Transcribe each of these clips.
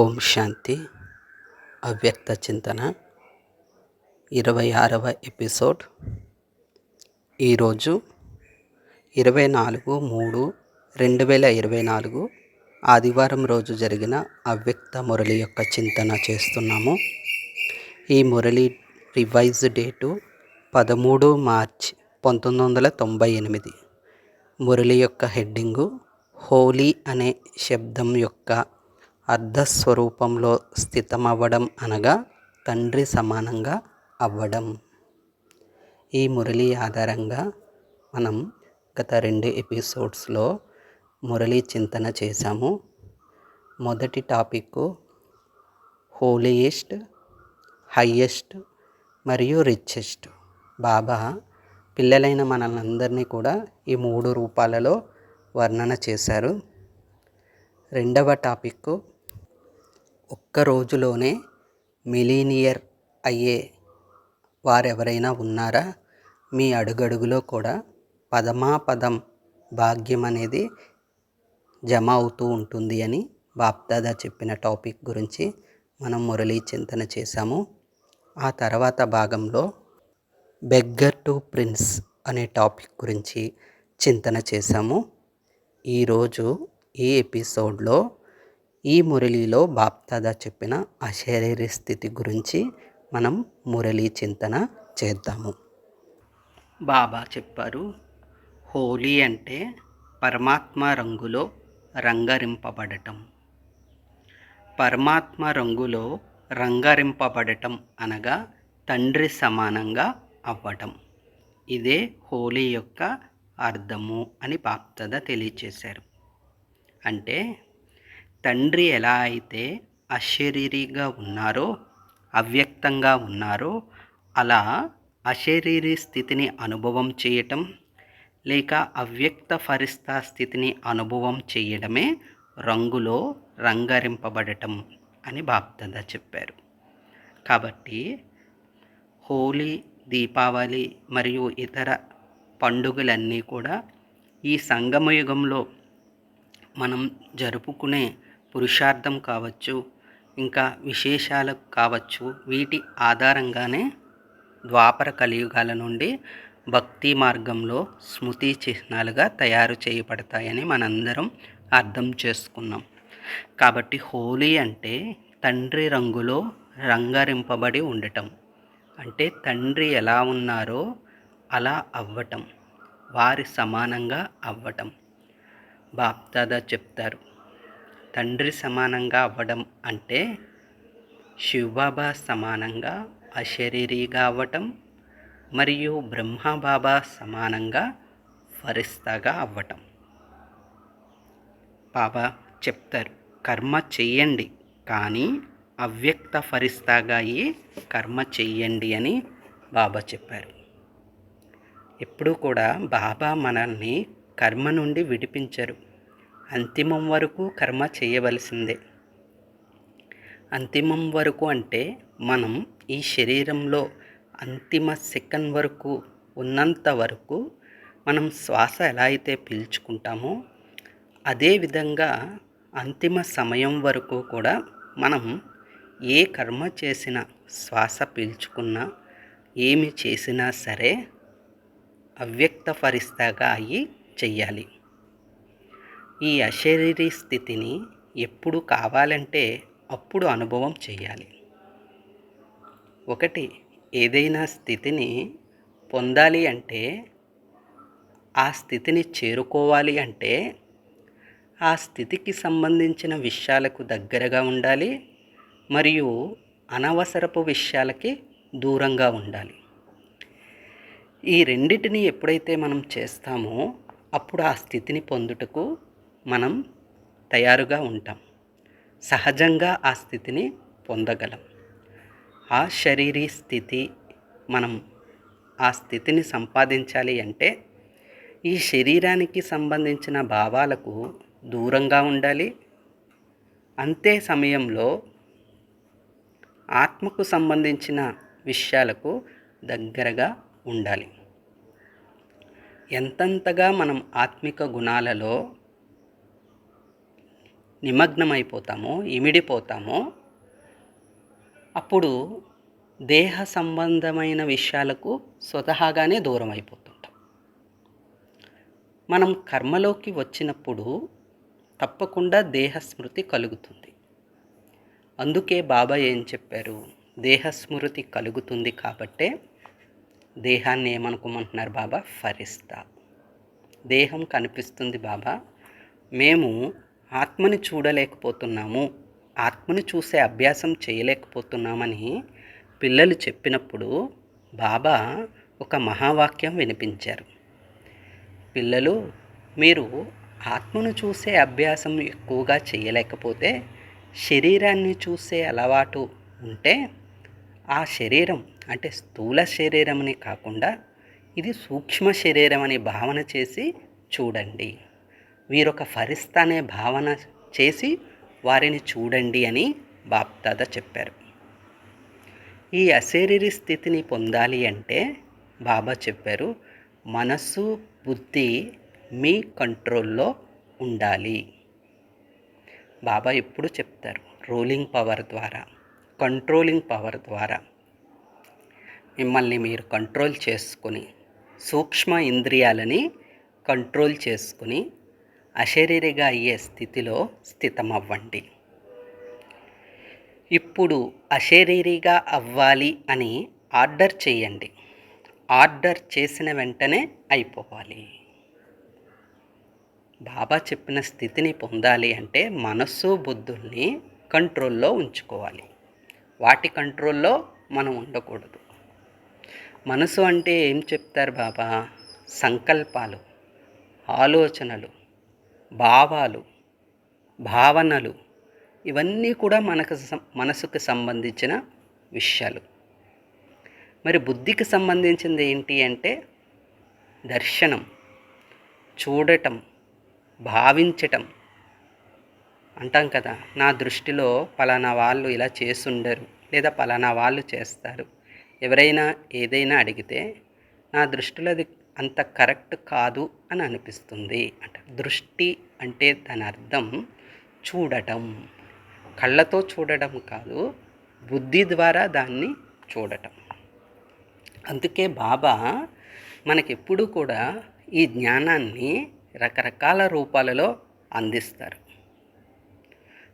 ఓం శాంతి. అవ్యక్త చింతన. ఇరవై ఆరవ ఎపిసోడ్. ఈరోజు ఇరవై నాలుగు మూడు రెండు వేల ఇరవై నాలుగు ఆదివారం రోజు జరిగిన అవ్యక్త మురళి యొక్క చింతన చేస్తున్నాము. ఈ మురళి రివైజ్ డేటు పదమూడు మార్చ్ పంతొమ్మిది వందల తొంభై ఎనిమిది. మురళి యొక్క హెడ్డింగు హోలీ అనే శబ్దం యొక్క అర్ధస్వరూపంలో స్థితమవ్వడం అనగా తండ్రి సమానంగా అవ్వడం. ఈ మురళి ఆధారంగా మనం గత రెండు ఎపిసోడ్స్లో మురళి చింతన చేశాము. మొదటి టాపిక్ హోలీయెస్ట్ హయ్యెస్ట్ మరియు రిచెస్ట్ బాబా పిల్లలైన మనల్ని కూడా ఈ మూడు రూపాలలో వర్ణన చేశారు. రెండవ టాపిక్ ఒక్క రోజులోనే మిలీనియర్ అయ్యే వారెవరైనా ఉన్నారా? మీ అడుగడుగులో కూడా పదమాపదం భాగ్యం అనేది జమ అవుతూ ఉంటుంది అని బాప్దాదా చెప్పిన టాపిక్ గురించి మనం మురళీ చింతన చేశాము. ఆ తర్వాత భాగంలో బెగ్గర్ టు ప్రిన్స్ అనే టాపిక్ గురించి చింతన చేశాము. ఈరోజు ఈ ఎపిసోడ్లో ఈ మురళిలో బాప్దాదా చెప్పిన అశరీర స్థితి గురించి మనం మురళీ చింతన చేద్దాము. బాబా చెప్పారు హోలీ అంటే పరమాత్మ రంగులో రంగరింపబడటం. పరమాత్మ రంగులో రంగరింపబడటం అనగా తండ్రి సమానంగా అవ్వటం. ఇదే హోలీ యొక్క అర్థము అని బాప్తద తెలియచేశారు. అంటే తండ్రి ఎలా అయితే అశరీరిగా ఉన్నారో అవ్యక్తంగా ఉన్నారో అలా అశరీరి స్థితిని అనుభవం చేయటం లేక అవ్యక్త ఫరిస్తా స్థితిని అనుభవం చేయడమే రంగులో రంగరింపబడటం అని బాప్దాద చెప్పారు. కాబట్టి హోలీ దీపావళి మరియు ఇతర పండుగలన్నీ కూడా ఈ సంగమయుగంలో మనం జరుపుకునే పురుషార్థం కావచ్చు ఇంకా విశేషాలు కావచ్చు వీటి ఆధారంగానే ద్వాపర కలియుగాల నుండి భక్తి మార్గంలో స్మృతి చిహ్నాలుగా తయారు చేయబడతాయని మనందరం అర్థం చేసుకున్నాం. కాబట్టి హోలీ అంటే తండ్రి రంగులో రంగరింపబడి ఉండటం. అంటే తండ్రి ఎలా ఉన్నారో అలా అవ్వటం. వారి సమానంగా అవ్వటం. బాప్దాదా చెప్తారు తండ్రి సమానంగా అవ్వడం అంటే శివబాబా సమానంగా అశరీరిగా అవ్వటం మరియు బ్రహ్మబాబా సమానంగా ఫరిస్తాగా అవ్వటం. బాబా చెప్తారు కర్మ చెయ్యండి కానీ అవ్యక్త ఫరిస్తాగా అయ్యి కర్మ చెయ్యండి అని బాబా చెప్పారు. ఎప్పుడూ కూడా బాబా మనల్ని కర్మ నుండి విడిపించరు. అంతిమం వరకు కర్మ చేయవలసిందే. అంతిమం వరకు అంటే మనం ఈ శరీరంలో అంతిమ సెకండ్ వరకు ఉన్నంత వరకు మనం శ్వాస ఎలా అయితే పీల్చుకుంటామో అదేవిధంగా అంతిమ సమయం వరకు కూడా మనం ఏ కర్మ చేసినా శ్వాస పీల్చుకున్నా ఏమి చేసినా సరే అవ్యక్త ఫరిస్తాగా అయ్యి చెయ్యాలి. ఈ అశరీరీ స్థితిని ఎప్పుడు కావాలంటే అప్పుడు అనుభవం చేయాలి. ఒకటి ఏదైనా స్థితిని పొందాలి అంటే ఆ స్థితిని చేరుకోవాలి అంటే ఆ స్థితికి సంబంధించిన విషయాలకు దగ్గరగా ఉండాలి మరియు అనవసరపు విషయాలకి దూరంగా ఉండాలి. ఈ రెండింటిని ఎప్పుడైతే మనం చేస్తామో అప్పుడు ఆ స్థితిని పొందుటకు మనం తయారుగా ఉంటాం. సహజంగా ఆ స్థితిని పొందగలం. ఆ శరీరీ స్థితి మనం ఆ స్థితిని సంపాదించాలి అంటే ఈ శరీరానికి సంబంధించిన భావాలకు దూరంగా ఉండాలి. అంతే సమయంలో ఆత్మకు సంబంధించిన విషయాలకు దగ్గరగా ఉండాలి. ఎంతంతగా మనం ఆత్మిక గుణాలలో నిమగ్నమైపోతామో ఇమిడిపోతామో అప్పుడు దేహ సంబంధమైన విషయాలకు స్వతహాగానే దూరం అయిపోతుంటాం మనం కర్మలోకి వచ్చినప్పుడు తప్పకుండా దేహస్మృతి కలుగుతుంది. అందుకే బాబా ఏం చెప్పారు? దేహస్మృతి కలుగుతుంది కాబట్టే దేహాన్ని ఏమనుకోమంటున్నారు బాబా? ఫరిస్తా దేహం కనిపిస్తుంది బాబా. మేము ఆత్మని చూడలేకపోతున్నాము ఆత్మని చూసే అభ్యాసం చేయలేకపోతున్నామని పిల్లలు చెప్పినప్పుడు బాబా ఒక మహావాక్యం వినిపించారు. పిల్లలు మీరు ఆత్మను చూసే అభ్యాసం ఎక్కువగా చేయలేకపోతే శరీరాన్ని చూసే అలవాటు ఉంటే ఆ శరీరం అంటే స్థూల శరీరమని కాకుండా ఇది సూక్ష్మ శరీరం అని భావన చేసి చూడండి. వీరొక ఫరిస్తా అనే భావన చేసి వారిని చూడండి అని బాప్దాద చెప్పారు. ఈ అశరీరి స్థితిని పొందాలి అంటే బాబా చెప్పారు మనస్సు బుద్ధి మీ కంట్రోల్లో ఉండాలి. బాబా ఎప్పుడు చెప్తారు రోలింగ్ పవర్ ద్వారా కంట్రోలింగ్ పవర్ ద్వారా. మిమ్మల్ని మీరు కంట్రోల్ చేసుకుని సూక్ష్మ ఇంద్రియాలని కంట్రోల్ చేసుకుని అశరీరిగా అయ్యే స్థితిలో స్థితమవ్వండి. ఇప్పుడు అశరీరిగా అవ్వాలి అని ఆర్డర్ చేయండి. ఆర్డర్ చేసిన వెంటనే అయిపోవాలి. బాబా చెప్పిన స్థితిని పొందాలి అంటే మనస్సు బుద్ధుల్ని కంట్రోల్లో ఉంచుకోవాలి. వాటి కంట్రోల్లో మనం ఉండకూడదు. మనసు అంటే ఏం చెప్తారు బాబా? సంకల్పాలు ఆలోచనలు. భావాలు భావనలు ఇవన్నీ కూడా మనకు మనసుకు సంబంధించిన విషయాలు. మరి బుద్ధికి సంబంధించింది ఏంటి అంటే దర్శనం చూడటం భావించటం అంటాం కదా. నా దృష్టిలో పలానా వాళ్ళు ఇలా చేసుండరు లేదా పలానా వాళ్ళు చేస్తారు. ఎవరైనా ఏదైనా అడిగితే నా దృష్టిలో అది అంత కరెక్ట్ కాదు అని అనిపిస్తుంది. అంటే దృష్టి అంటే దాని అర్థం చూడటం. కళ్ళతో చూడటం కాదు బుద్ధి ద్వారా దాన్ని చూడటం. అందుకే బాబా మనకెప్పుడు కూడా ఈ జ్ఞానాన్ని రకరకాల రూపాలలో అందిస్తారు.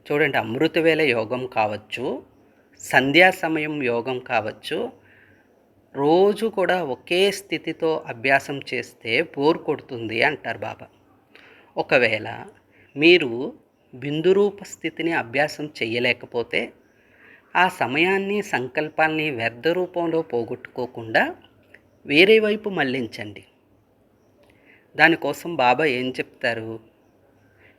చూడండి అమృతవేళ యోగం కావచ్చు సంధ్యా సమయం యోగం కావచ్చు రోజు కూడా ఒకే స్థితితో అభ్యాసం చేస్తే బోర్ కొడుతుంది అంటారు బాబా. ఒకవేళ మీరు బిందురూప స్థితిని అభ్యాసం చేయలేకపోతే ఆ సమయాన్ని సంకల్పాల్ని వ్యర్థ రూపంలో పోగొట్టుకోకుండా వేరే వైపు మళ్ళించండి దానికోసం బాబా ఏం చెప్తారు?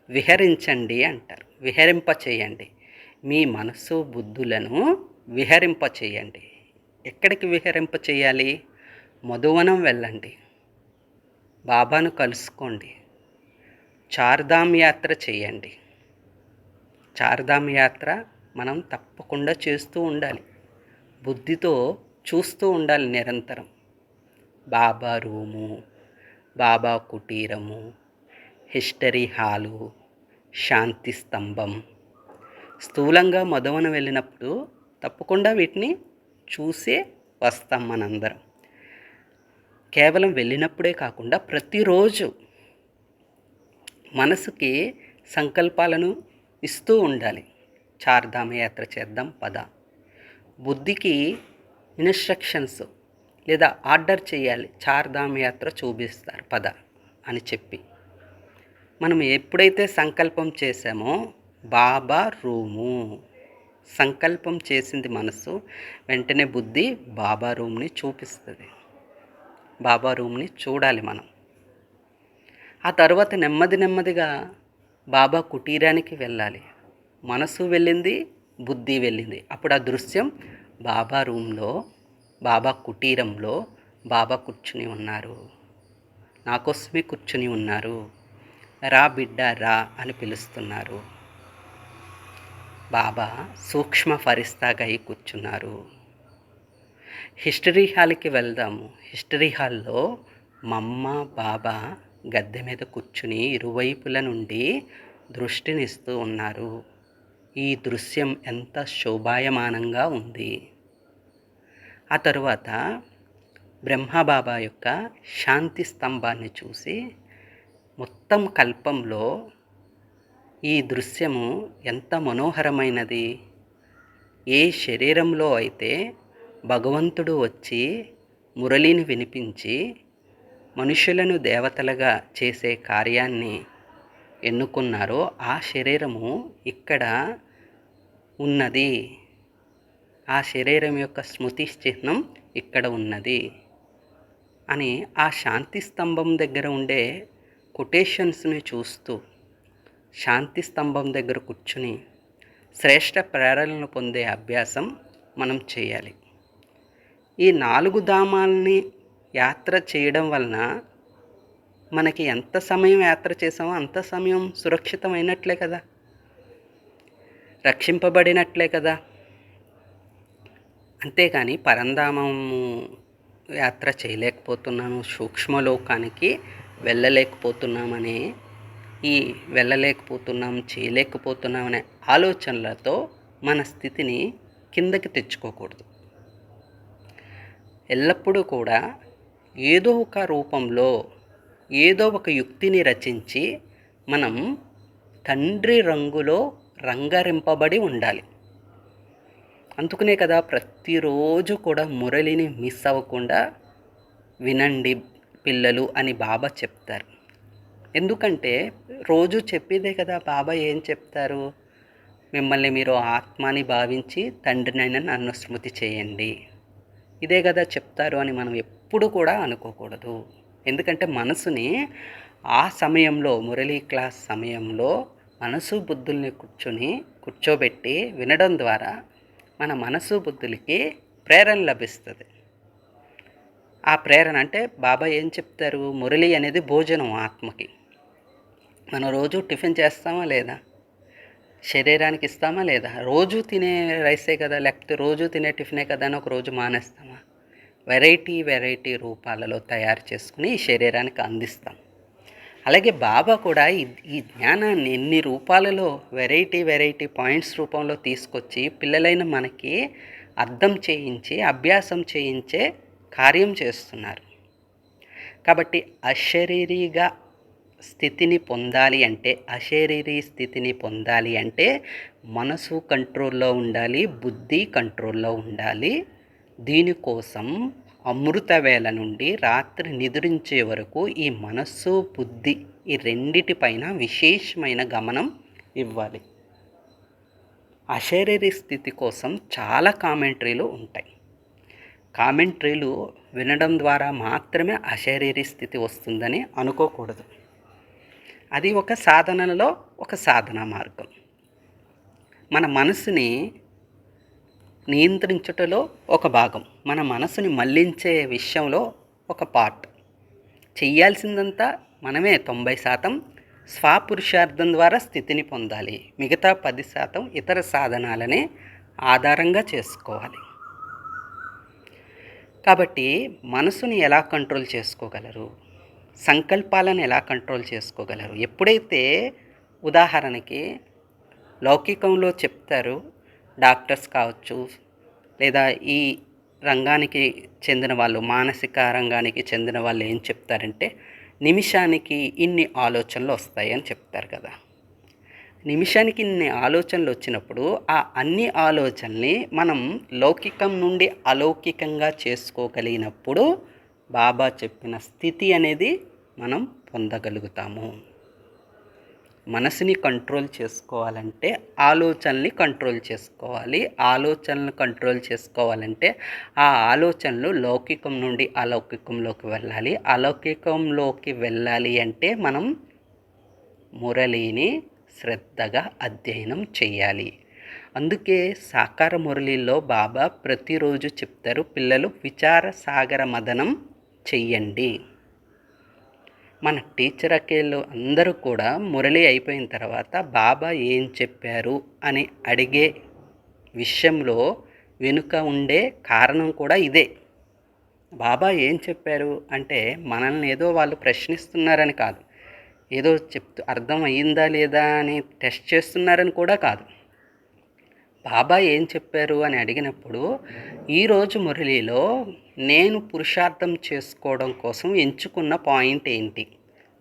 విహరించండి అంటారు. విహరింప చేయండి మీ మనస్సు బుద్ధులను విహరింప చేయండి ఎక్కడికి విహరింప చేయాలి? మధువనం వెళ్ళండి. బాబాను కలుసుకోండి. చార్ధామ్ యాత్ర చేయండి. చార్ధామ్ యాత్ర మనం తప్పకుండా చేస్తూ ఉండాలి. బుద్ధితో చూస్తూ ఉండాలి నిరంతరం. బాబా రూము బాబా కుటీరము హిస్టరీ హాలు శాంతి స్తంభం. స్థూలంగా మధువన వెళ్ళినప్పుడు తప్పకుండా వీటిని చూసే వస్తాం మనందరం. కేవలం వెళ్ళినప్పుడే కాకుండా ప్రతిరోజు మనసుకి సంకల్పాలను ఇస్తూ ఉండాలి. చార్ధామ యాత్ర చేద్దాం పద. బుద్ధికి ఇన్స్ట్రక్షన్స్ లేదా ఆర్డర్ చేయాలి. చార్ధామ యాత్ర చూపిస్తారు పద అని చెప్పి. మనం ఎప్పుడైతే సంకల్పం చేసామో బాబా రూము. సంకల్పం చేసింది మనసు వెంటనే బుద్ధి బాబా రూమ్ని చూపిస్తుంది. బాబా రూమ్ని చూడాలి మనం. ఆ తర్వాత నెమ్మది నెమ్మదిగా బాబా కుటీరానికి వెళ్ళాలి. మనసు వెళ్ళింది బుద్ధి వెళ్ళింది. అప్పుడు ఆ దృశ్యం బాబా రూమ్లో బాబా కుటీరంలో బాబా కూర్చుని ఉన్నారు. నాకోసమే కూర్చుని ఉన్నారు. రా బిడ్డ రా అని పిలుస్తున్నారు. బాబా సూక్ష్మ ఫరిస్తాగా అయి కూర్చున్నారు. హిస్టరీ హాల్కి వెళ్దాము హిస్టరీ హాల్లో మమ్మ బాబా గద్దె మీద కూర్చుని ఇరువైపుల నుండి దృష్టినిస్తూ ఉన్నారు. ఈ దృశ్యం ఎంత శోభాయమానంగా ఉంది. ఆ తరువాత బ్రహ్మబాబా యొక్క శాంతి స్తంభాన్ని చూసి మొత్తం కల్పంలో ఈ దృశ్యము ఎంత మనోహరమైనది. ఏ శరీరంలో అయితే భగవంతుడు వచ్చి మురళిని వినిపించి మనుషులను దేవతలుగా చేసే కార్యాన్ని ఎన్నుకున్నారో ఆ శరీరము ఇక్కడ ఉన్నది. ఆ శరీరం యొక్క స్మృతి చిహ్నం ఇక్కడ ఉన్నది. అని ఆ శాంతి స్తంభం దగ్గర ఉండే కొటేషన్స్ని చూస్తూ శాంతి స్తంభం దగ్గర కూర్చుని శ్రేష్ట ప్రేరణను పొందే అభ్యాసం మనం చేయాలి. ఈ నాలుగు ధామాల్ని యాత్ర చేయడం వలన మనకి ఎంత సమయం యాత్ర చేసామో అంత సమయం సురక్షితమైనట్లే కదా. రక్షింపబడినట్లే కదా. అంతేకాని పరంధామము యాత్ర చేయలేకపోతున్నాను సూక్ష్మలోకానికి వెళ్ళలేకపోతున్నామని ఈ వెళ్ళలేకపోతున్నాం చేయలేకపోతున్నాం అనే ఆలోచనలతో మన స్థితిని కిందకి తెచ్చుకోకూడదు. ఎల్లప్పుడూ కూడా ఏదో ఒక రూపంలో ఏదో ఒక యుక్తిని రచించి మనం తండ్రి రంగులో రంగరింపబడి ఉండాలి. అందుకనే కదా ప్రతిరోజు కూడా మురళిని మిస్ అవ్వకుండా వినండి పిల్లలు అని బాబా చెప్తారు. ఎందుకంటే రోజు చెప్పేదే కదా బాబా ఏం చెప్తారు? మిమ్మల్ని మీరు ఆత్మని భావించి తండ్రినైనా నన్ను స్మృతి చేయండి. ఇదే కదా చెప్తారు అని మనం ఎప్పుడు కూడా అనుకోకూడదు. ఎందుకంటే మనసుని ఆ సమయంలో మురళీ క్లాస్ సమయంలో మనసు బుద్ధుల్ని కూర్చొని కూర్చోబెట్టి వినడం ద్వారా మన మనసు బుద్ధులకి ప్రేరణ లభిస్తుంది. ఆ ప్రేరణ అంటే బాబా ఏం చెప్తారు? మురళి అనేది భోజనం ఆత్మకి. మనం రోజు టిఫిన్ చేస్తామా లేదా? శరీరానికి ఇస్తామా లేదా? రోజు తినే రైసే కదా లేకపోతే రోజు తినే టిఫినే కదా అని ఒక రోజు మానేస్తామా? వెరైటీ వెరైటీ రూపాలలో తయారు చేసుకుని ఈ శరీరానికి అందిస్తాం. అలాగే బాబా కూడా ఈ ఈ జ్ఞానాన్ని ఎన్ని రూపాలలో వెరైటీ వెరైటీ పాయింట్స్ రూపంలో తీసుకొచ్చి పిల్లలైన మనకి అర్థం చేయించి అభ్యాసం చేయించే కార్యం చేస్తున్నారు. కాబట్టి అశరీరిగా స్థితిని పొందాలి అంటే అశరీరీ స్థితిని పొందాలి అంటే మనసు కంట్రోల్లో ఉండాలి బుద్ధి కంట్రోల్లో ఉండాలి. దీనికోసం అమృత వేళ నుండి రాత్రి నిద్రించే వరకు ఈ మనస్సు బుద్ధి ఈ రెండిటిపైన విశేషమైన గమనం ఇవ్వాలి. అశరీరీ స్థితి కోసం చాలా కామెంటరీలు ఉంటాయి. కామెంటరీలు వినడం ద్వారా మాత్రమే అశరీరీ స్థితి వస్తుందని అనుకోకూడదు. అది ఒక సాధనలో ఒక సాధన మార్గం. మన మనసుని నియంత్రించుటలో ఒక భాగం. మన మనసుని మళ్ళించే విషయంలో ఒక పార్ట్. చెయ్యాల్సిందంతా మనమే తొంభై శాతం స్వాపురుషార్థం ద్వారా స్థితిని పొందాలి. మిగతా పది శాతం ఇతర సాధనాలనే ఆధారంగా చేసుకోవాలి. కాబట్టి మనసుని ఎలా కంట్రోల్ చేసుకోగలరు? సంకల్పాలను ఎలా కంట్రోల్ చేసుకోగలరు? ఎప్పుడైతే ఉదాహరణకి లౌకికంలో చెప్తారు డాక్టర్స్ కావచ్చు లేదా ఈ రంగానికి చెందిన వాళ్ళు మానసిక రంగానికి చెందిన వాళ్ళు ఏం చెప్తారంటే నిమిషానికి ఇన్ని ఆలోచనలు వస్తాయి అని చెప్తారు కదా. నిమిషానికి ఇన్ని ఆలోచనలు వచ్చినప్పుడు ఆ అన్ని ఆలోచనల్ని మనం లౌకికం నుండి అలౌకికంగా చేసుకోగలిగినప్పుడు బాబా చెప్పిన స్థితి అనేది మనం పొందగలుగుతాము. మనసుని కంట్రోల్ చేసుకోవాలంటే ఆలోచనల్ని కంట్రోల్ చేసుకోవాలి. ఆలోచనలు కంట్రోల్ చేసుకోవాలంటే ఆ ఆలోచనలు లౌకికం నుండి అలౌకికంలోకి వెళ్ళాలి. అలౌకికంలోకి వెళ్ళాలి అంటే మనం మురళిని శ్రద్ధగా అధ్యయనం చేయాలి. అందుకే సాకార మురళిలో బాబా ప్రతిరోజు చెప్తారు పిల్లలు విచార సాగర మదనం చెయ్యండి. మన టీచర్ అకేళ్ళు అందరూ కూడా మురళి అయిపోయిన తర్వాత బాబా ఏం చెప్పారు అని అడిగే విషయంలో వెనుక ఉండే కారణం కూడా ఇదే. బాబా ఏం చెప్పారు అంటే మనల్ని ఏదో వాళ్ళు ప్రశ్నిస్తున్నారని కాదు. ఏదో చెప్తూ అర్థం అయ్యిందా లేదా అని టెస్ట్ చేస్తున్నారని కూడా కాదు. బాబా ఏం చెప్పారు అని అడిగినప్పుడు ఈరోజు మురళిలో నేను పురుషార్థం చేసుకోవడం కోసం ఎంచుకున్న పాయింట్ ఏంటి?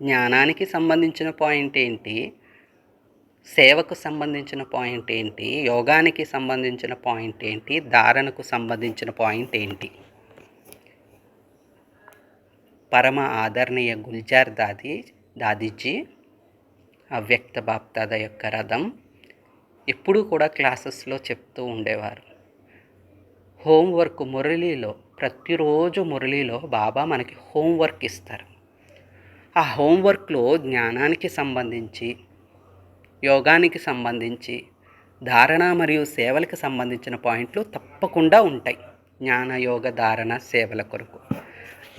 జ్ఞానానికి సంబంధించిన పాయింట్ ఏంటి? సేవకు సంబంధించిన పాయింట్ ఏంటి? యోగానికి సంబంధించిన పాయింట్ ఏంటి? ధారణకు సంబంధించిన పాయింట్ ఏంటి? పరమ ఆదరణీయ గుల్జార్ దాది దాదీజీ అవ్యక్త బాప్తాద యొక్క రథం ఎప్పుడూ కూడా క్లాసెస్లో చెప్తూ ఉండేవారు. హోంవర్క్ మురళిలో ప్రతిరోజు మురళిలో బాబా మనకి హోంవర్క్ ఇస్తారు. ఆ హోంవర్క్లో జ్ఞానానికి సంబంధించి యోగానికి సంబంధించి ధారణ మరియు సేవలకు సంబంధించిన పాయింట్లు తప్పకుండా ఉంటాయి. జ్ఞాన యోగ ధారణ సేవల కొరకు.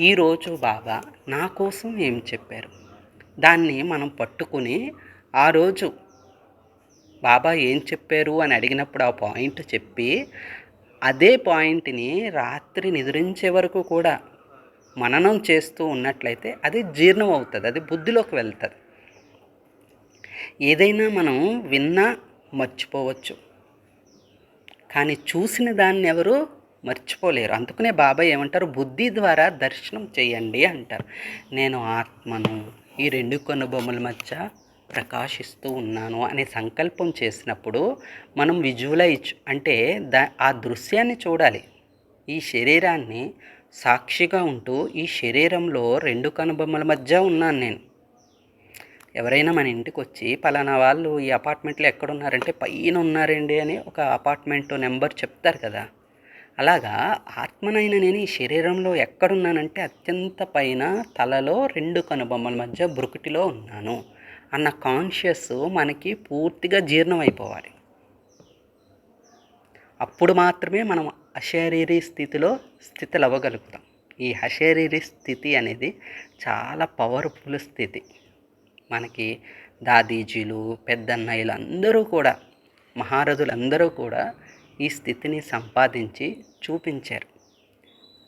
ఈరోజు బాబా నా కోసం ఏం చెప్పారు? దాన్ని మనం పట్టుకుని ఆ రోజు బాబా ఏం చెప్పారు అని అడిగినప్పుడు ఆ పాయింట్ చెప్పి అదే పాయింట్ని రాత్రి నిద్రించే వరకు కూడా మననం చేస్తూ ఉన్నట్లయితే అది జీర్ణం అవుతుంది అది బుద్ధిలోకి వెళ్తుంది. ఏదైనా మనం విన్నా మర్చిపోవచ్చు. కానీ చూసిన దాన్ని ఎవరు మర్చిపోలేరు. అందుకనే బాబాయ్ ఏమంటారు బుద్ధి ద్వారా దర్శనం చేయండి అంటారు. నేను ఆత్మను ఈ రెండు కనుబొమ్మల మధ్య ప్రకాశిస్తూ ఉన్నాను అనే సంకల్పం చేసినప్పుడు మనం విజువలైజ్ అంటే దా ఆ దృశ్యాన్ని చూడాలి. ఈ శరీరాన్ని సాక్షిగా ఉంటూ ఈ శరీరంలో రెండు కనుబొమ్మల మధ్య ఉన్నాను నేను. ఎవరైనా మన ఇంటికి వచ్చి పలానా వాళ్ళు ఈ అపార్ట్మెంట్లో ఎక్కడున్నారంటే పైన ఉన్నారండి అని ఒక అపార్ట్మెంట్ నెంబర్ చెప్తారు కదా. అలాగా ఆత్మనైన నేను ఈ శరీరంలో ఎక్కడున్నానంటే అత్యంత పైన తలలో రెండు కనుబొమ్మల మధ్య బ్రుకుటిలో ఉన్నాను. అన్న కాన్షియస్ మనకి పూర్తిగా జీర్ణం అయిపోవాలి అప్పుడు మాత్రమే మనం అశరీరీ స్థితిలో స్థితులు అవ్వగలుగుతాం ఈ అశరీరీ స్థితి అనేది చాలా పవర్ఫుల్ స్థితి. మనకి దాదీజీలు పెద్దన్నయ్యలు అందరూ కూడా మహారథులు అందరూ కూడా ఈ స్థితిని సంపాదించి చూపించారు.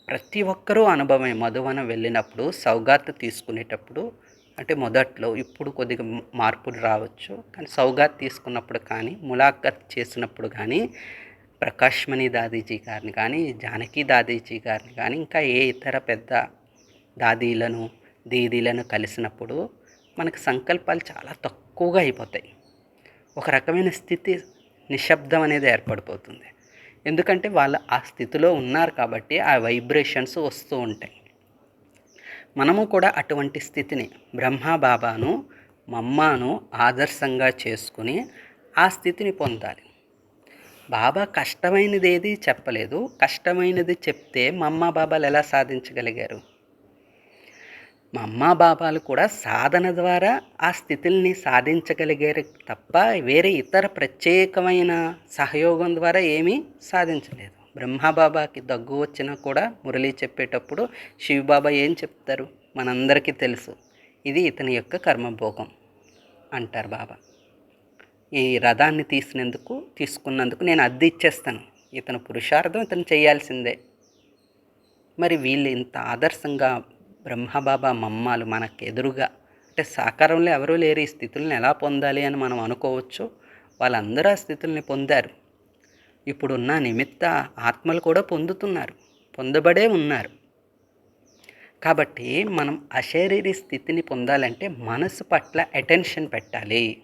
ప్రతి ఒక్కరూ అనుభవమే. మధువనం వెళ్ళినప్పుడు సౌగాత తీసుకునేటప్పుడు అంటే మొదట్లో ఇప్పుడు కొద్దిగా మార్పులు రావచ్చు. కానీ సౌగాత్ తీసుకున్నప్పుడు కానీ ములాఖత్ చేసినప్పుడు కానీ ప్రకాష్మణి దాదీజీ గారిని కానీ జానకి దాదీజీ గారిని కానీ ఇంకా ఏ ఇతర పెద్ద దాదీలను దీదీలను కలిసినప్పుడు మనకు సంకల్పాలు చాలా తక్కువగా అయిపోతాయి. ఒక రకమైన స్థితి నిశ్శబ్దం అనేది ఏర్పడిపోతుంది. ఎందుకంటే వాళ్ళు ఆ స్థితిలో ఉన్నారు కాబట్టి ఆ వైబ్రేషన్స్ వస్తూ ఉంటాయి. మనము కూడా అటువంటి స్థితిని బ్రహ్మ బాబాను మమ్మాను ఆదర్శంగా చేసుకుని ఆ స్థితిని పొందాలి. బాబా కష్టమైనది ఏది చెప్పలేదు. కష్టమైనది చెప్తే మమ్మ బాబాలు ఎలా సాధించగలిగారు? మా బాబాలు కూడా సాధన ద్వారా ఆ స్థితుల్ని సాధించగలిగారు తప్ప వేరే ఇతర ప్రత్యేకమైన సహయోగం ద్వారా ఏమీ సాధించలేదు. బ్రహ్మబాబాకి దగ్గు వచ్చినా కూడా మురళి చెప్పేటప్పుడు శివబాబా ఏం చెప్తారు? మనందరికీ తెలుసు. ఇది ఇతని యొక్క కర్మభోగం అంటారు బాబా. ఈ రథాన్ని తీసినందుకు తీసుకున్నందుకు నేను అద్దె ఇచ్చేస్తాను. ఇతను పురుషార్థం ఇతను చేయాల్సిందే. మరి వీళ్ళు ఇంత ఆదర్శంగా బ్రహ్మబాబా మమ్మాలు మనకు ఎదురుగా అంటే సాకారంలో ఎవరూ లేరు. ఈ స్థితులను ఎలా పొందాలి అని మనం అనుకోవచ్చు? వాళ్ళందరూ ఆ స్థితుల్ని పొందారు. ఇప్పుడున్న నిమిత్త ఆత్మలు కూడా పొందుతున్నారు పొందబడే ఉన్నారు. కాబట్టి మనం అశరీరి స్థితిని పొందాలంటే మనసు పట్ల అటెన్షన్ పెట్టాలి.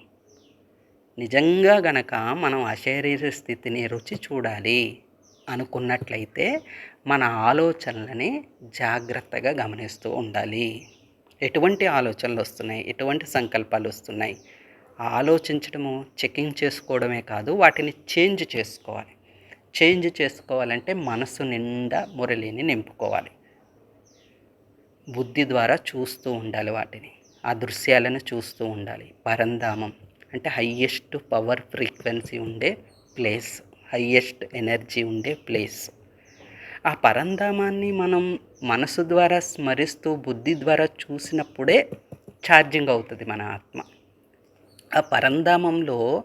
నిజంగా గనక మనం అశరీర స్థితిని రుచి చూడాలి అనుకున్నట్లయితే మన ఆలోచనలని జాగ్రత్తగా గమనిస్తూ ఉండాలి. ఎటువంటి ఆలోచనలు వస్తున్నాయి? ఎటువంటి సంకల్పాలు వస్తున్నాయి? ఆలోచించడము చెకింగ్ చేసుకోవడమే కాదు వాటిని చేంజ్ చేసుకోవాలి. చేంజ్ చేసుకోవాలంటే మనసు నిండా మురళిని నింపుకోవాలి. బుద్ధి ద్వారా చూస్తూ ఉండాలి వాటిని ఆ దృశ్యాలను చూస్తూ ఉండాలి. పరంధామం అంటే హయ్యెస్ట్ పవర్ ఫ్రీక్వెన్సీ ఉండే ప్లేస్ హయ్యెస్ట్ ఎనర్జీ ఉండే ప్లేస్ ఆ పరంధామాన్ని మనం మనసు ద్వారా స్మరిస్తూ బుద్ధి ద్వారా చూసినప్పుడే ఛార్జింగ్ అవుతుంది మన ఆత్మ. ఆ పరంధామంలో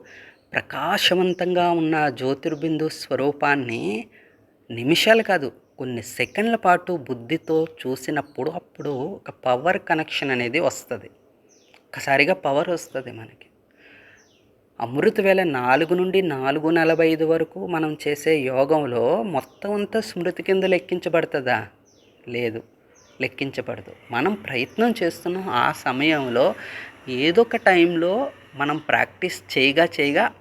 ప్రకాశవంతంగా ఉన్న జ్యోతిర్బిందు స్వరూపాన్ని నిమిషాలు కాదు కొన్ని సెకండ్ల పాటు బుద్ధితో చూసినప్పుడు అప్పుడు ఒక పవర్ కనెక్షన్ అనేది వస్తుంది. ఒకసారిగా పవర్ వస్తుంది మనకి. అమృత వేళ నాలుగు నుండి నాలుగు నలభై ఐదు వరకు మనం చేసే యోగంలో మొత్తం అంతా స్మృతి కింద లెక్కించబడుతుందా? లేదు లెక్కించబడదు. మనం ప్రయత్నం చేస్తున్నాం ఆ సమయంలో ఏదో ఒక టైంలో మనం ప్రాక్టీస్ చేయగా చేయగా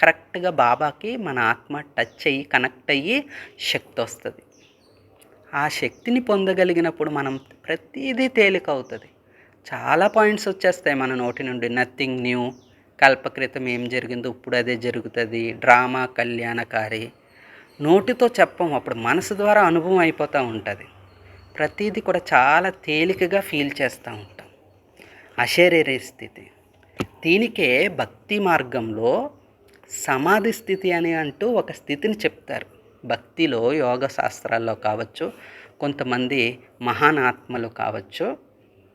కరెక్ట్గా బాబాకి మన ఆత్మ టచ్ అయ్యి కనెక్ట్ అయ్యి శక్తి వస్తుంది. ఆ శక్తిని పొందగలిగినప్పుడు మనం ప్రతిదీ తేలిక అవుతుంది చాలా పాయింట్స్ వచ్చేస్తాయి మన నోటి నుండి. నథింగ్ న్యూ కల్పకృతం ఏం జరిగిందో ఇప్పుడు అదే జరుగుతుంది. డ్రామా కళ్యాణకారి. నోటితో చెప్పం అప్పుడు మనసు ద్వారా అనుభవం అయిపోతూ ఉంటుంది. ప్రతిదీ కూడా చాలా తేలికగా ఫీల్ చేస్తూ ఉంటాం. అశరీర స్థితి. దీనికే భక్తి మార్గంలో సమాధి స్థితి అని అంటూ ఒక స్థితిని చెప్తారు. భక్తిలో యోగ శాస్త్రాల్లో కావచ్చు కొంతమంది మహానాత్మలు కావచ్చు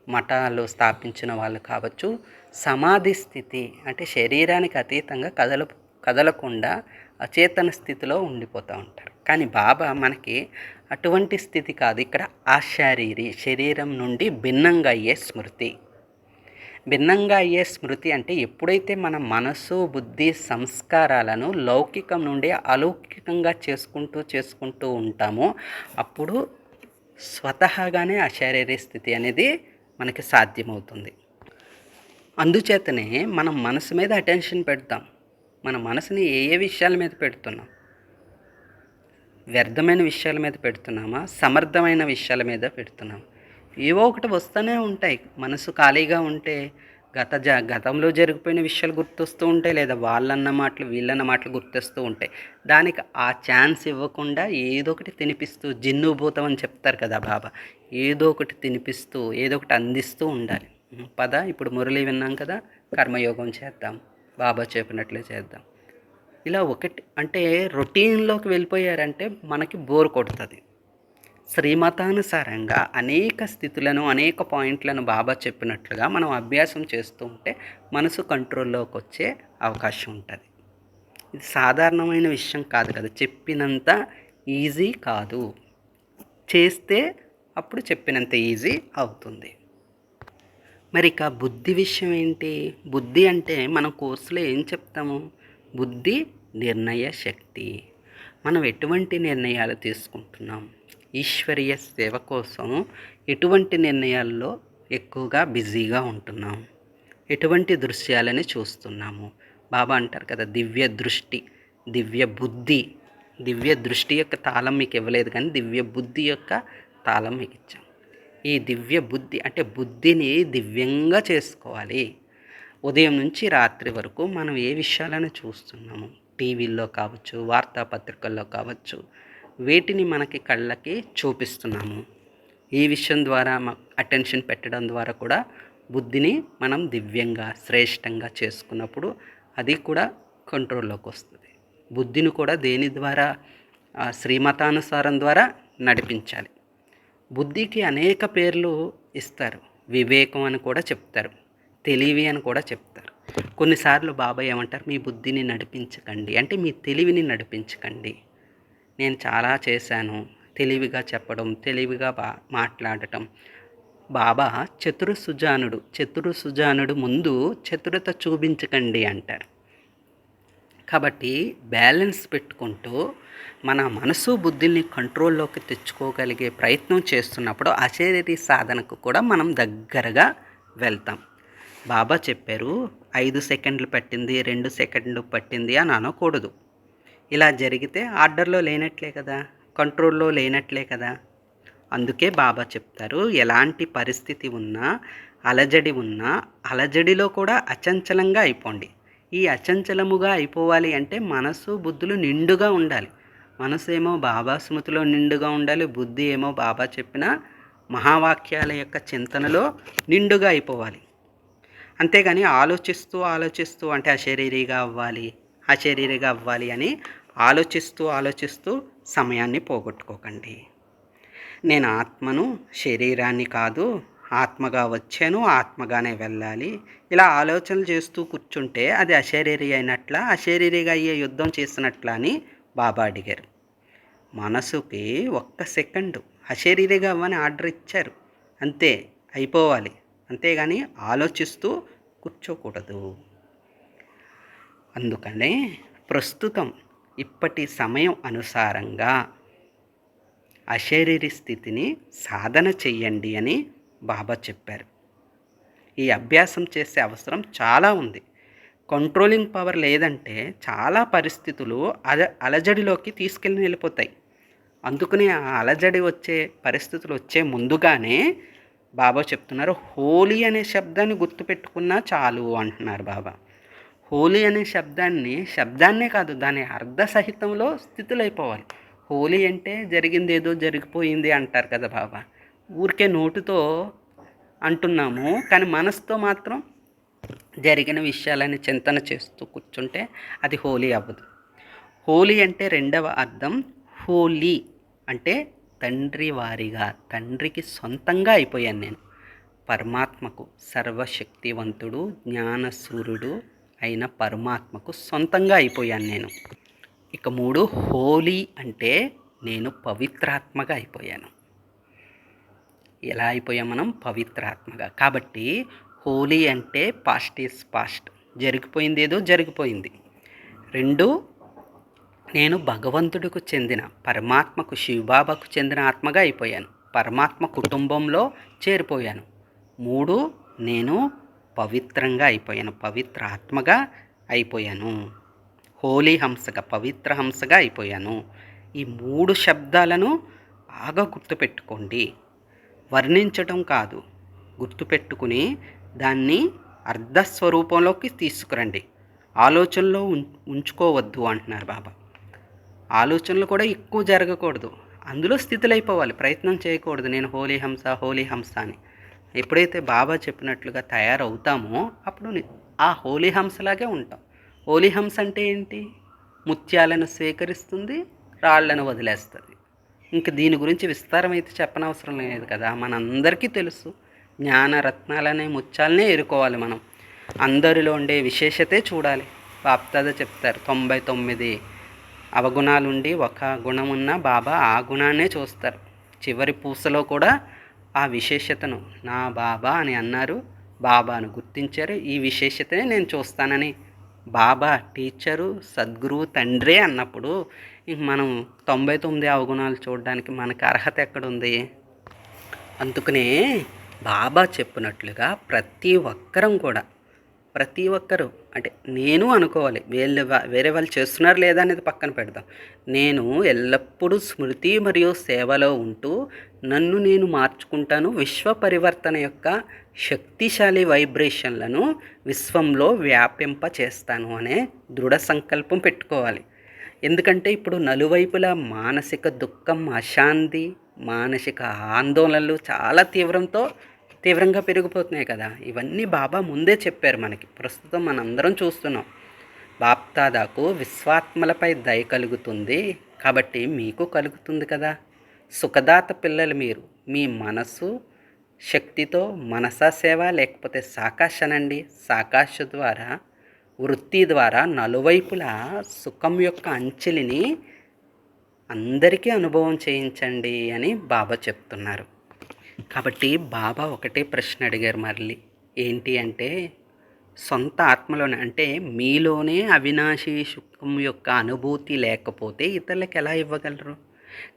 మఠాలు స్థాపించిన వాళ్ళు కావచ్చు సమాధి స్థితి అంటే శరీరానికి అతీతంగా కదల కదలకుండా అచేతన స్థితిలో ఉండిపోతూ ఉంటారు. కానీ బాబా మనకి అటువంటి స్థితి కాదు. ఇక్కడ ఆశారీరి శరీరం నుండి భిన్నంగా అయ్యే స్మృతి. భిన్నంగా అయ్యే స్మృతి అంటే ఎప్పుడైతే మన మనసు బుద్ధి సంస్కారాలను లౌకికం నుండి అలౌకికంగా చేసుకుంటూ చేసుకుంటూ ఉంటామో అప్పుడు స్వతహాగానే ఆ శారీరక స్థితి అనేది మనకి సాధ్యమవుతుంది. అందుచేతనే మనం మనసు మీద అటెన్షన్ పెడతాం. మన మనసుని ఏ ఏ విషయాల మీద పెడుతున్నాం? వ్యర్థమైన విషయాల మీద పెడుతున్నామా? సమర్థమైన విషయాల మీద పెడుతున్నాం ఏవో ఒకటి వస్తూనే ఉంటాయి. మనసు ఖాళీగా ఉంటే గత జ గతంలో జరిగిపోయిన విషయాలు గుర్తొస్తూ ఉంటాయి లేదా వాళ్ళన్న మాటలు వీళ్ళన్న మాటలు గుర్తొస్తూ ఉంటాయి. దానికి ఆ ఛాన్స్ ఇవ్వకుండా ఏదో ఒకటి తినిపిస్తూ జిన్ను భూతం అని చెప్తారు కదా బాబా. ఏదో ఒకటి తినిపిస్తూ ఏదో ఒకటి అందిస్తూ ఉండాలి. పద ఇప్పుడు మురళి విన్నాం కదా కర్మయోగం చేద్దాం బాబా చెప్పినట్లే చేద్దాం. ఇలా ఒకటి అంటే రొటీన్లోకి వెళ్ళిపోయారంటే మనకి బోర్ కొడుతుంది. శ్రీమతానుసారంగా అనేక స్థితులను అనేక పాయింట్లను బాబా చెప్పినట్లుగా మనం అభ్యాసం చేస్తూ ఉంటే మనసు కంట్రోల్లోకి వచ్చే అవకాశం ఉంటుంది. ఇది సాధారణమైన విషయం కాదు కదా చెప్పినంత ఈజీ కాదు. చేస్తే అప్పుడు చెప్పినంత ఈజీ అవుతుంది. మరి ఇక బుద్ధి విషయం ఏంటి? బుద్ధి అంటే మనం కోర్సులో ఏం చెప్తాము? బుద్ధి నిర్ణయ శక్తి. మనం ఎటువంటి నిర్ణయాలు తీసుకుంటున్నాం? ఈశ్వరీయ సేవ కోసం ఎటువంటి నిర్ణయాల్లో ఎక్కువగా బిజీగా ఉంటున్నాం? ఎటువంటి దృశ్యాలని చూస్తున్నాము? బాబా అంటారు కదా దివ్య దృష్టి దివ్య బుద్ధి. దివ్య దృష్టి యొక్క తాళం మీకు ఇవ్వలేదు కానీ దివ్య బుద్ధి యొక్క తాళం మీకు ఇచ్చాం. ఈ దివ్య బుద్ధి అంటే బుద్ధిని దివ్యంగా చేసుకోవాలి. ఉదయం నుంచి రాత్రి వరకు మనం ఏ విషయాలను చూస్తున్నాము? టీవీల్లో కావచ్చు వార్తాపత్రికల్లో కావచ్చు వేటిని మనకి కళ్ళకి చూపిస్తున్నాము. ఈ విషయం ద్వారా అటెన్షన్ పెట్టడం ద్వారా కూడా బుద్ధిని మనం దివ్యంగా శ్రేష్టంగా చేసుకున్నప్పుడు అది కూడా కంట్రోల్లోకి వస్తుంది. బుద్ధిని కూడా దేని ద్వారా? శ్రీమతానుసారం ద్వారా నడిపించాలి. బుద్ధికి అనేక పేర్లు ఇస్తారు. వివేకం అని కూడా చెప్తారు. తెలివి అని కూడా చెప్తారు. కొన్నిసార్లు బాబాయ్ ఏమంటారు? మీ బుద్ధిని నడిపించకండి. అంటే మీ తెలివిని నడిపించకండి. నేను చాలా చేశాను. తెలివిగా చెప్పడం తెలివిగా బా మాట్లాడటం. బాబా చతురు సుజానుడు చతురు సుజానుడు ముందు చతురత చూపించకండి అంటారు. కాబట్టి బ్యాలెన్స్ పెట్టుకుంటూ మన మనసు బుద్ధిని కంట్రోల్లోకి తెచ్చుకోగలిగే ప్రయత్నం చేస్తున్నప్పుడు అశరీరి సాధనకు కూడా మనం దగ్గరగా వెళ్తాం. బాబా చెప్పారు ఐదు సెకండ్లు పట్టింది రెండు సెకండ్లు పట్టింది అని అనకూడదు. ఇలా జరిగితే ఆర్డర్లో లేనట్లే కదా కంట్రోల్లో లేనట్లే కదా. అందుకే బాబా చెప్తారు ఎలాంటి పరిస్థితి ఉన్నా అలజడి ఉన్నా అలజడిలో కూడా అచంచలంగా అయిపోండి. ఈ అచంచలముగా అయిపోవాలి అంటే మనసు బుద్ధులు నిండుగా ఉండాలి. మనసు ఏమో బాబా స్మృతిలో నిండుగా ఉండాలి బుద్ధి ఏమో బాబా చెప్పిన మహావాక్యాల యొక్క చింతనలో నిండుగా అయిపోవాలి. అంతేగాని ఆలోచిస్తూ ఆలోచిస్తూ అంటే అశరీరిగా అవ్వాలి. అశరీరిగా అవ్వాలి అని ఆలోచిస్తూ ఆలోచిస్తూ సమయాన్ని పోగొట్టుకోకండి. నేను ఆత్మను శరీరాన్ని కాదు ఆత్మగా వచ్చాను ఆత్మగానే వెళ్ళాలి. ఇలా ఆలోచనలు చేస్తూ కూర్చుంటే అది అశరీరి అయినట్ల అశరీరిగా అయ్యే యుద్ధం చేసినట్ల అని బాబా అడిగారు. మనసుకి ఒక్క సెకండు అశరీరిగా అవ్వని ఆర్డర్ ఇచ్చారు. అంతే అయిపోవాలి. అంతేగాని ఆలోచిస్తూ కూర్చోకూడదు. అందుకనే ప్రస్తుతం ఇప్పటి సమయం అనుసారంగా అశరీరి స్థితిని సాధన చెయ్యండి అని బాబా చెప్పారు. ఈ అభ్యాసం చేసే అవసరం చాలా ఉంది. కంట్రోలింగ్ పవర్ లేదంటే చాలా పరిస్థితులు అల అలజడిలోకి తీసుకెళ్ళి వెళ్ళిపోతాయి. అందుకనే ఆ అలజడి వచ్చే పరిస్థితులు వచ్చే ముందుగానే బాబా చెప్తున్నారు హోలీ అనే శబ్దాన్ని గుర్తుపెట్టుకున్నా చాలు అంటున్నారు బాబా. హోలీ అనే శబ్దాన్ని శబ్దాన్నే కాదు దాని అర్ధ సహితంలో స్థితులైపోవాలి. హోలీ అంటే జరిగింది ఏదో జరిగిపోయింది అంటారు కదా బాబా. ఊరికే నోటుతో అంటున్నాము కానీ మనసుతో మాత్రం జరిగిన విషయాలని చింతన చేస్తూ కూర్చుంటే అది హోలీ అవ్వదు. హోలీ అంటే రెండవ అర్థం హోలీ అంటే తండ్రి వారిగా తండ్రికి సొంతంగా అయిపోయాను నేను. పరమాత్మకు సర్వశక్తివంతుడు జ్ఞానసూర్యుడు అయిన పరమాత్మకు సొంతంగా అయిపోయాను నేను. ఇక మూడు హోలీ అంటే నేను పవిత్రాత్మగా అయిపోయాను. ఎలా అయిపోయాం మనం? పవిత్రాత్మగా. కాబట్టి హోలీ అంటే పాస్ట్ ఈస్ పాస్ట్. జరిగిపోయింది ఏదో జరిగిపోయింది. రెండు నేను భగవంతుడికి చెందిన పరమాత్మకు శివబాబాకు చెందిన ఆత్మగా అయిపోయాను. పరమాత్మ కుటుంబంలో చేరిపోయాను. మూడు నేను పవిత్రంగా అయిపోయాను పవిత్ర ఆత్మగా అయిపోయాను. హోలీ హంసగా పవిత్ర హంసగా అయిపోయాను. ఈ మూడు శబ్దాలను బాగా గుర్తుపెట్టుకోండి. వర్ణించటం కాదు గుర్తుపెట్టుకుని దాన్ని అర్ధస్వరూపంలోకి తీసుకురండి. ఆలోచనలో ఉంచుకోవద్దు అంటున్నారు బాబా. ఆలోచనలు కూడా ఎక్కువ జరగకూడదు. అందులో స్థితులైపోవాలి ప్రయత్నం చేయకూడదు. నేను హోలీ హంస హోలీ హంస అని. ఎప్పుడైతే బాబా చెప్పినట్లుగా తయారవుతామో అప్పుడు ఆ హోలీ హంసలాగే ఉంటాం. హోలీ హంస అంటే ఏంటి? ముత్యాలను స్వీకరిస్తుంది రాళ్ళను వదిలేస్తుంది. ఇంక దీని గురించి విస్తారం అయితే చెప్పనవసరం లేదు కదా. మనందరికీ తెలుసు. జ్ఞానరత్నాలనే ముత్యాలనే ఎరుకోవాలి మనం. అందరిలో ఉండే విశేషతే చూడాలి. బాప్తాద చెప్తారు తొంభై తొమ్మిది అవగుణాలుండి ఒక గుణమున్న బాబా ఆ గుణాన్నే చూస్తారు. చివరి పూసలో కూడా ఆ విశేషతను నా బాబా అని అన్నారు. బాబాను గుర్తించారు. ఈ విశేషతనే నేను చూస్తానని. బాబా టీచరు సద్గురువు తండ్రే అన్నప్పుడు ఇంక మనం తొంభై తొమ్మిది అవగుణాలు చూడడానికి మనకు అర్హత ఎక్కడుంది? అందుకనే బాబా చెప్పినట్లుగా ప్రతి ఒక్కరం కూడా ప్రతి ఒక్కరూ అంటే నేను అనుకోవాలి. వీళ్ళు వేరే వాళ్ళు చేస్తున్నారు లేదా అనేది పక్కన పెడదాం. నేను ఎల్లప్పుడూ స్మృతి మరియు సేవలో ఉంటూ నన్ను నేను మార్చుకుంటాను. విశ్వ పరివర్తన యొక్క శక్తిశాలి వైబ్రేషన్లను విశ్వంలో వ్యాపింప చేస్తాను అనే దృఢ సంకల్పం పెట్టుకోవాలి. ఎందుకంటే ఇప్పుడు నలువైపులా మానసిక దుఃఖం అశాంతి మానసిక ఆందోళనలు చాలా తీవ్రంతో తీవ్రంగా పెరిగిపోతున్నాయి కదా. ఇవన్నీ బాబా ముందే చెప్పారు మనకి. ప్రస్తుతం మనందరం చూస్తున్నాం. బాప్తాదాకు విశ్వాత్మలపై దయ కలుగుతుంది కాబట్టి మీకు కలుగుతుంది కదా. సుఖదాత పిల్లలు మీరు. మీ మనసు శక్తితో మనసా సేవ లేకపోతే సాకాష్ అనండి సాకాశ ద్వారా వృత్తి ద్వారా నలువైపులా సుఖం యొక్క అంచెలిని అందరికీ అనుభవం చేయించండి అని బాబా చెప్తున్నారు. కాబట్టి బాబా ఒకటే ప్రశ్న అడిగారు మరలి ఏంటి అంటే సొంత ఆత్మలోనే అంటే మీలోనే అవినాశి సుఖం యొక్క అనుభూతి లేకపోతే ఇతరులకు ఎలా ఇవ్వగలరు?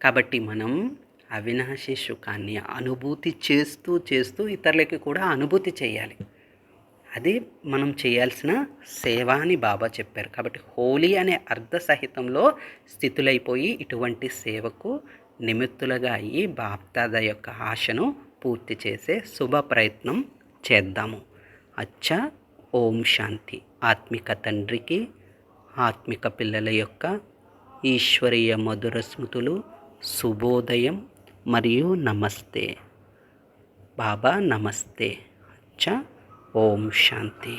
కాబట్టి మనం అవినాశి సుఖాన్ని అనుభూతి చేస్తూ చేస్తూ ఇతరులకి కూడా అనుభూతి చేయాలి. అది మనం చేయాల్సిన సేవ అని బాబా చెప్పారు. కాబట్టి హోలీ అనే అర్ధ సహితంలో స్థితులైపోయి ఇటువంటి సేవకు నిమిత్తులుగా అయ్యి బాప్తాద యొక్క ఆశను పూర్తి చేసే శుభ ప్రయత్నం చేద్దాము. అచ్చా ఓం శాంతి. ఆత్మిక తండ్రికి ఆత్మిక పిల్లల యొక్క ఈశ్వరీయ మధుర స్మృతులు శుభోదయం మరియు నమస్తే. బాబా నమస్తే. అచ్చా ఓం శాంతి.